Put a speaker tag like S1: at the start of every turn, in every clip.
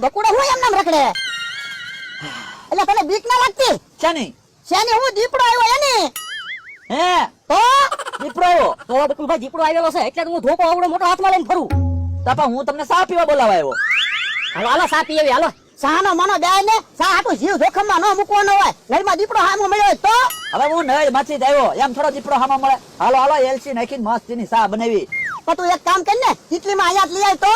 S1: બકુડો હું એમ નામ રખડે? એટલે તને બીક ના લાગતી?
S2: શાની?
S1: શાની હું દીપડો આવ્યો એની.
S2: હે?
S1: તો?
S2: દીપડો આવ્યો?
S3: તો બકુલભાઈ દીપડો આવેલો છે એટલે હું ધોકો આવડો મોટો હાથમાં લઈને ફરું.
S2: તાપા હું તમને સા પીવા બોલાવા આવ્યો?
S3: હાલો હાલો સા પી એવી હાલો.
S1: સાનો મનો દે ને સા હાટુ જીવ જોખમમાં ન મૂકવાનો હોય. ઘરમાં દીપડો હામો મળ્યો તો?
S2: હવે હું નળમાંથી જ આવ્યો. એમ થોડો દીપડો હામો મળે. હાલો હાલો એલસી નાખીને મસ્તીની સા બનાવી.
S1: પણ તું એક કામ કર ને ઇટલીમાં અહીંયા જ લઈ આવ તો.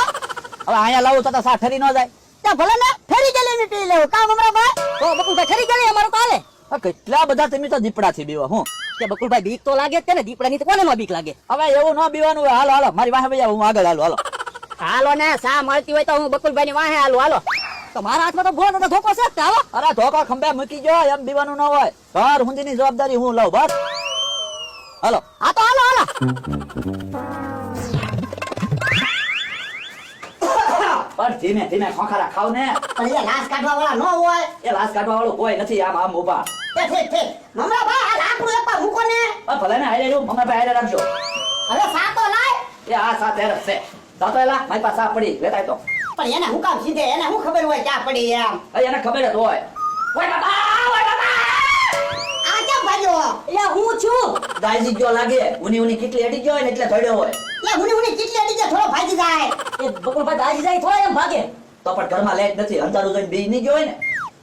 S2: હવે અહીંયા લાવું તો સા ઠરી ન જાય.
S1: ત્યાં ભલે ને ફેરી ગયેલી પી લેવું કામ હમણાં ભાઈ?
S3: તો બકુલભાઈ ઠરી ગયા અમારું તો હાલે
S2: કેટલા બધા તમે તો દીપડાથી બીવા હું?
S3: કે બકુલભાઈ બીક તો લાગે છે ને દીપડાની તો કોને ન બીક લાગે?
S2: હવે એવું ન બીવાનું હોય હાલો હાલો મારી વાહે ભાઈ હું આગળ હાલો હાલો.
S3: હાલો ને સા મળતી હોય તો હું બકુલભાઈ ની વાહે હાલો હાલો. તો મારા હાથમાં તો ગોળ તો ધોકો છે હાલો.
S2: અરે ધોકો ખંભે મૂકી જો એમ બીવાનું ન હોય. ઘર હુંદીની જવાબદારી હું લઉં બસ. હાલો.
S1: આ તો હાલો હાલો.
S2: પણ ધીમે ધીમે ખોખારા ખાવ ને.
S1: પણ એ લાશ કાઢવા વાળા ન હોય.
S2: એ લાશ કાઢવા વાળો કોઈ નથી આમ આમ
S1: ઊભા ઠીક ઠીક. મમરા ભાઈ આ લાકડું એક પર મૂકો ને.
S2: પણ ભલે ને હારે રહ્યું મમરા ભાઈ હારે રાખજો.
S1: હવે સાતો લાય.
S2: એ આ સાથે હારે છે. સાતો એલા મારી પાસે આ પડી લેતા તો.
S1: પણ એને હું કામ સીધે એને હું ખબર હોય ક્યાં પડી એમ
S2: એને ખબર જ હોય. ઓય બાબા ઓય બાબા
S1: આ કેમ ભાગ્યો?
S3: એટલે હું છું.
S2: દાઈજી ગયો લાગે. ઉની ઉની કેટલી અડી ગયો હોય ને એટલે થોડ્યો હોય.
S1: લે હુની હુની ચીટલી અડી જાય થોડો ભાગી જાય.
S3: એ બકુલભાઈ દાજી જાય થોડા એમ ભાગે.
S2: તો પણ ઘરમાં લેટ નથી અંધારું જોઈને બી નહીં ગયો હોય ને.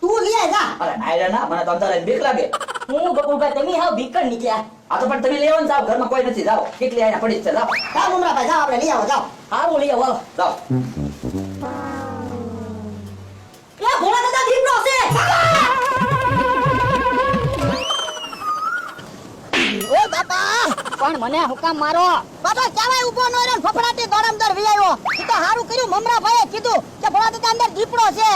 S1: તું લે જા.
S2: અરે નાયરે ના મને તો અંધારે બીક લાગે.
S3: હું બકુલભાઈ તમે હાવ બીકણ નીકળ્યા.
S2: આ તો પણ તમે લેવાનું જાઓ ઘરમાં કોઈ નથી જાઓ. કેટલી આયા પડી છે જાઓ.
S1: જાઓ મમરા ભાઈ આપણે લઈ આવો જાઓ.
S3: હારું લઈ આવો હાલો. પણ મને હુકામ મારો.
S1: બાબા ક્યાંય ઊભો ન રહ્યો ફફડાટી દોડમદર વિયાયો ઈ તો હારું કર્યું મમરા ભાઈએ કીધું કે ભોળા દાદા અંદર દીપડો છે.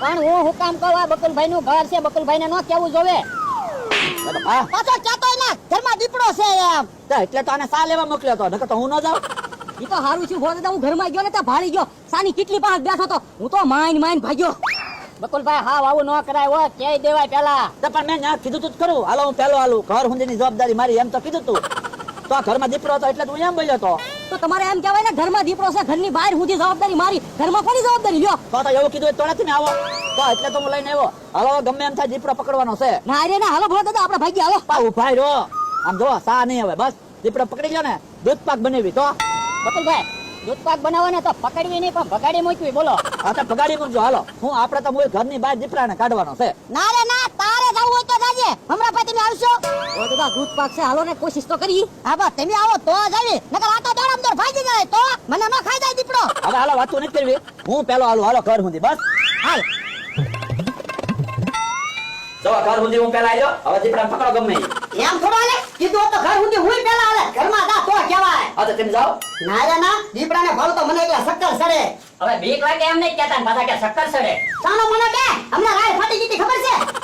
S3: પણ હું હુકામ આ બકુલભાઈ નું ઘર છે બકુલભાઈ ને ન કેવું જોવે
S1: પાછો ચાતો ના ઘરમાં દીપડો છે એમ.
S2: એટલે તો આને સા લેવા મોકલ્યો તો નકર તો હું ન જાઉં.
S3: ઈ તો હારું છું દાદા હું ઘરમાં ગયો ને ત્યાં ભાળી ગયો. સાની કેટલી પાસે બેઠો તો હું તો માઈન માઈન ભાગ્યો. બકુલભાઈ હા આવું ન કરાય હો કે દેવાય પેલા
S2: તો પણ મેં કીધું તું જ કરું હાલો હું પેલો હાલું ઘર હુંદીની જવાબદારી મારી એમ તો કીધું તું. તો આ ઘરમાં દીપડો હતો એટલે તું એમ બોલ્યો તો.
S3: તો તમારે એમ કહેવાય ને ઘરમાં દીપડો છે ઘરની બહાર સુધી જવાબદારી મારી. ઘરમાં કોની જવાબદારી? લ્યો.
S2: તો તો એવું કીધું તો નથી ને આવો. તો એટલે તો હું લઈને આવ્યો. હાલો ગમે એમ થાય દીપડો પકડવાનો છે.
S3: ના રે ના હાલો ભોળા દાદા આપણે ભાગી હાલો.
S2: પા ઊભા રહો. આમ જો સા નહીં હવે બસ. દીપડો પકડી લ્યો ને. દૂધ પાક બનાવી તો.
S3: બકુલભાઈ દૂધ પાક બનાવો ને તો પકડવી નહીં પણ ભગાડી મૂકવી બોલો.
S2: હા તો પગાડી મૂકજો હાલો. હું આપણે તો હું ઘરની બહાર દીપડાને કાઢવાનો છે.
S1: ના રે ના જાજે પછી તમે આવશો?
S3: ઓ દાદા દૂધ પાક છે હાલો ને કોશિશ તો કરી.
S1: હા બા તમે આવો તો જ આવી. નકર આ તો દોડમદર ભાગી જાય તો મને ન ખાઈ જાય દીપડો.
S2: હવે હાલો વાતો નથી કરવી. હું પેલો હાલો હાલો ઘર સુધી બસ.
S1: હાલ.
S2: તો ઘર સુધી હું પેલા આવ્યો હવે દીપડા પકડો ગમે
S1: એમ થોડો હાલે? કીધું તો ઘર સુધી હું પેલા હાલે. ઘરમાં દા તો કહેવાય.
S2: હા તો તમે જાઓ.
S1: ના રે ના દીપડાને ભાવ તો મને એટલે શક્કર સડે.
S3: હવે બીક લાગે એમ નહીં કહેતા પાછા કે શક્કર સડે.
S1: સાનો મને બે. હમણાં રાય ફાટી ગઈ ખબર છે?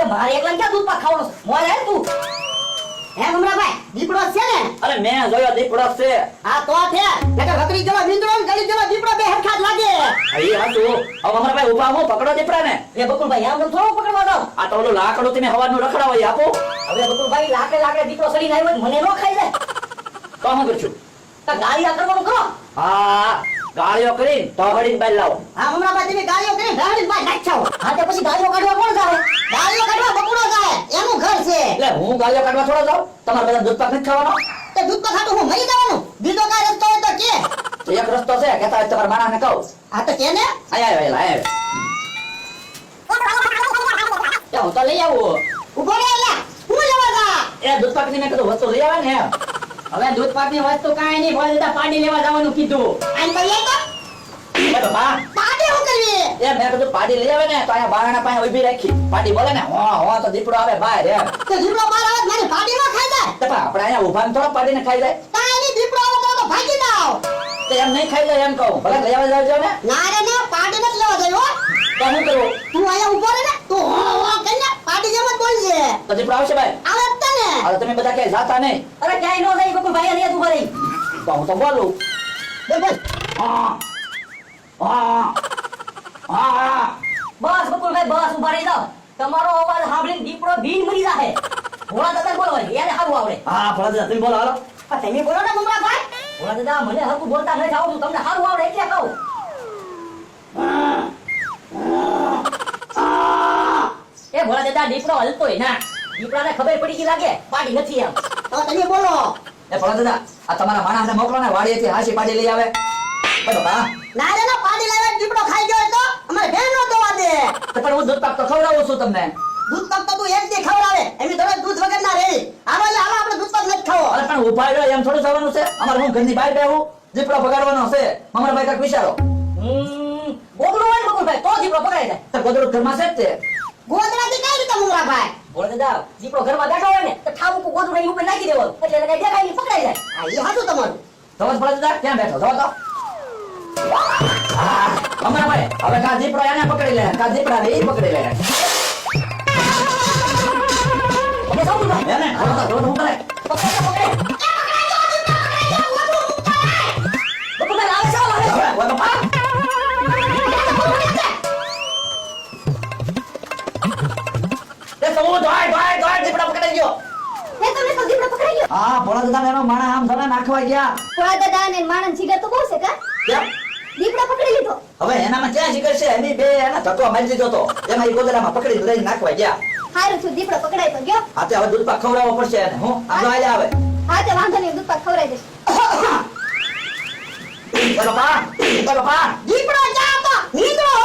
S3: એ મારે એકલા ક્યાં દૂધ છે? મોય રે તું.
S1: હે મમરાભાઈ દીપડો છે ને?
S2: અરે મેં જોયો દીપડો છે.
S1: આ તો છે. નકર બકરી જેવો મીંદડો ને ગળી જેવો દીપડો બે હરખા જ લાગે.
S2: અહીં હતું હવે અમારા ભાઈ ઊભા હું પકડો દીપડાને
S3: એ બકુલભાઈ આમ થોડો પકડવા દો.
S2: આ તો ઓલો લાકડો તમે હવાનું રખડાવો આપો.
S3: હવે બકુલભાઈ લાકડે લાકડે દીકરો સડીને આવ્યો મને નો ખાઈ લે
S2: તો હું કરશું?
S3: તો આ કરવાનું કરો.
S2: હા. ગાળીઓ કરીને તો હડીને બહાર લાવો
S1: હા મમરાભાઈ તમે ગાળિયો કરી ઢાળી બાઈ નાખાવ
S3: હા તે પછી ગાળિયો કાઢવા કોણ જાવે
S1: ગાળિયો કાઢવા બકુડો જાય એનું ઘર છે.
S2: એટલે હું ગાળિયો કાઢવા થોડો જાઉં? તમારે બધા દૂધ પાક નથી ખાવાનો?
S1: તે દૂધ પાક ખાતું હું મરી જવાનું? બીજો કાય રસ્તો હોય તો કે.
S2: એક રસ્તો છે કે હોય તમારા માણાને કહું.
S1: હા તો કે ને
S2: આયા આયા આયા હું તો લઈ આવું.
S1: ઊભો રે લે હું લેવા જા?
S2: એ દૂધ પાકની મેં કીધું વસ્તુ લઈ આવે ને
S3: હવે દૂધ પાકની વસ્તુ કાંઈ નહીં બોલ દાદા પાણી લેવા જવાનું કીધું.
S1: આમ તો
S2: એ તો બા.
S1: પાટી હું કરવી?
S2: એ મેં કીધું પાડી લઈ આવે ને તો અહીંયા બારણા પાસે ઊભી રાખી. પાડી બોલે ને હો હો તો દીપડો આવે બહાર એમ
S1: તો દીપડો આવે મારી માં ખાઈ જાય?
S2: તો પણ આપણે અહીંયા ઊભા ને થોડા પાડીને ખાઈ જાય.
S1: તાઈ દીપડો આવે તો તો ભાગી જાવ
S2: તો એમ નહીં ખાઈ જાય એમ કહું. ભલે લઈ આવે જાવજો ને.
S1: ના રે ના પાટી નથી લેવા જાય હો.
S2: તો હું કરું?
S1: તું અહીંયા ઊભો રહે ને તું હો હો કરીને પાટી જેમ જ બોલજે.
S2: તો દીપડો આવશે ભાઈ.
S1: આવે તને.
S2: હવે તમે બધા ક્યાંય જાતા નહીં.
S3: અરે ક્યાંય નો જાય બકુલભાઈ અહીંયા દીપડો ભીન મરી જાહે સારું આવડે
S2: હા
S1: ને મમરા ભાઈ
S3: ભોળા દાદા કહું દીપડો હલતોય ના. દીપડાને ખબર પડી ગઈ લાગે, પાડી નથી એમ.
S1: તો તમે બોલો.
S2: એ ભલા દાદા આ તમારા માણસને મોકલો ને વાડીએથી હાસી પાડી લઈ આવે.
S1: ના રે ના પાડી લાવે દીપડો ખાઈ ગયો તો અમારે બેન નો દોવા દે.
S2: તો પણ હું દૂધ પાક તો ખવડાવું છું તમને.
S1: દૂધ પાક તો તું એક દી ખવડાવે એની તમે દૂધ વગર ના રહી. હાલો એટલે હાલો આપણે દૂધ પાક નથી ખાવો.
S2: અરે પણ ઊભા રહ્યો એમ થોડું થવાનું છે. અમારે હું ઘરની બહાર બેહું દીપડો બગાડવાનો છે. મમરાભાઈ કાક વિચારો.
S3: હમ. ગોગલું હોય ને ભાઈ તો દીપડો પકડાઈ જાય.
S2: તો ગોદડું ઘરમાં છે જ તે.
S1: ગોદરાથી કઈ રીતે મુમરા ભાઈ?
S3: ભોળા દાદા દીકરો ઘરમાં બેઠો હોય ને તો ઠાવું કો ગોદડું એની ઉપર નાખી દેવાનું. એટલે એને કઈ દેખાય નહીં પકડાઈ જાય.
S1: આ એ હાચું તમારું.
S2: તો જ ભોળા દાદા ક્યાં બેઠો જો તો. હા, મમરાભાઈ હવે કા દીપડો એને પકડી લે કા દીપડા એ પકડી લે. એને પકડે તો હા ભોળા દાદા એનો માણા આમ ધોને નાખવા ગયા.
S4: ભોળા દાદા ને માણા જીગર તો બહુ છે કા?
S2: કેમ?
S4: દીપડો પકડી લીધો.
S2: હવે એનામાં ક્યાં જીગર છે? એની બે એના ધક્કો મારી દીધો તો. એમાં એ ગોદડામાં પકડી લઈને નાખવા ગયા.
S4: હારું છું દીપડો પકડાઈ તો ગયો.
S2: હા તે હવે દૂધ પાક ખવડાવવો પડશે એને. હું? આમ આજે આવે.
S4: હા તે વાંધો નહીં દૂધ પાક ખવડાવી દઈશ.
S2: બરોબર બરોબર દીપડો જા તો. બાપા